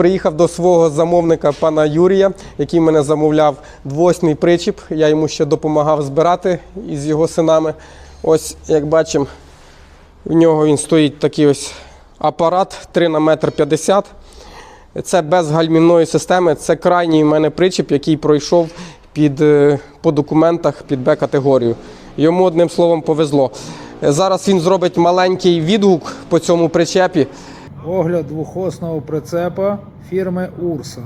приїхав до свого замовника пана Юрія, який мене замовляв двосний причіп. Я йому ще допомагав збирати із його синами. Ось, як бачимо, в нього він стоїть такий ось апарат 3 на метр 50. Це без гальмівної системи. Це крайній в мене причіп, який пройшов під, е, по документах під Б-категорію. Йому одним словом повезло. Зараз він зробить маленький відгук по цьому причепі. Огляд двохосного прицепа фірми Урса.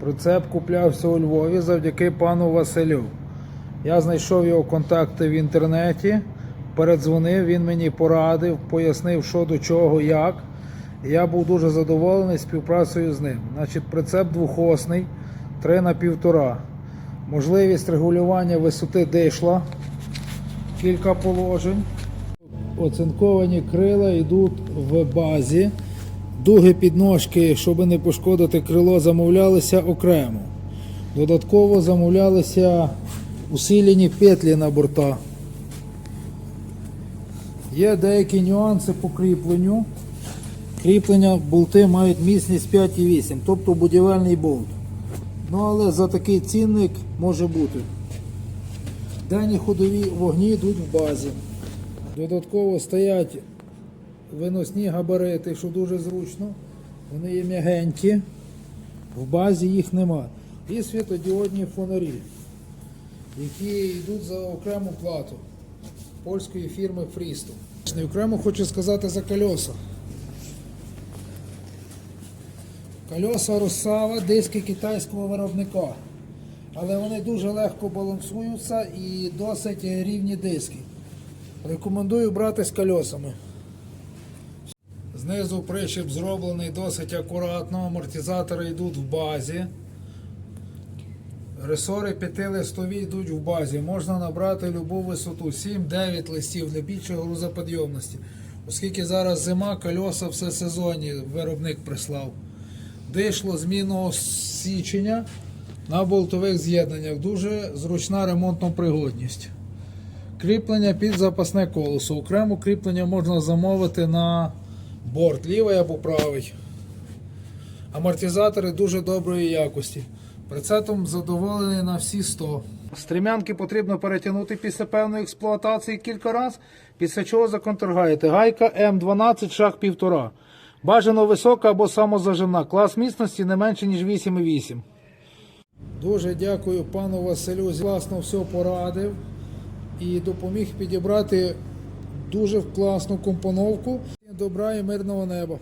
Прицеп куплявся у Львові завдяки пану Василю. Я знайшов його контакти в інтернеті, передзвонив, він мені порадив, пояснив, що до чого, як. Я був дуже задоволений співпрацею з ним. Значить, прицеп двохосний, 3 на 1,5. Можливість регулювання висоти дишла, кілька положень. Оцинковані крила йдуть в базі. Дуги підножки, щоб не пошкодити крило, замовлялися окремо. Додатково замовлялися усилені петлі на борта. Є деякі нюанси по кріпленню. Кріплення болти мають міцність 5,8, тобто будівельний болт. Ну але за такий цінник може бути. Дані ходові вогні йдуть в базі. Додатково стоять виносні габарити, що дуже зручно. Вони є м'ягенькі, в базі їх нема. І світодіодні фонарі, які йдуть за окрему плату польської фірми Фрісто. Окремо хочу сказати за кольоса. Кольоса Росава, диски китайського виробника. Але вони дуже легко балансуються і досить рівні диски. Рекомендую брати з кольосами. Знизу прищеп зроблений досить акуратно, амортизатори йдуть в базі. Ресори п'ятилистові йдуть в базі. Можна набрати любу висоту 7-9 листів для більшої грузоподйомності. Оскільки зараз зима, кольоса все сезонні виробник прислав. Дишло змінного січення на болтових з'єднаннях. Дуже зручна ремонтна пригодність. Кріплення під запасне колесо. Окремо кріплення можна замовити на борт, лівий або правий. Амортизатори дуже доброї якості. Прицепом задоволений на всі 100. Стрімянки потрібно перетягнути після певної експлуатації кілька разів, після чого законтргаєте. Гайка М12 шаг 1,5. Бажано висока або самозаживна. Клас міцності не менше, ніж 8,8. Дуже дякую пану Василю. Власно все порадив і допоміг підібрати дуже класну компоновку. Добра і мирного неба.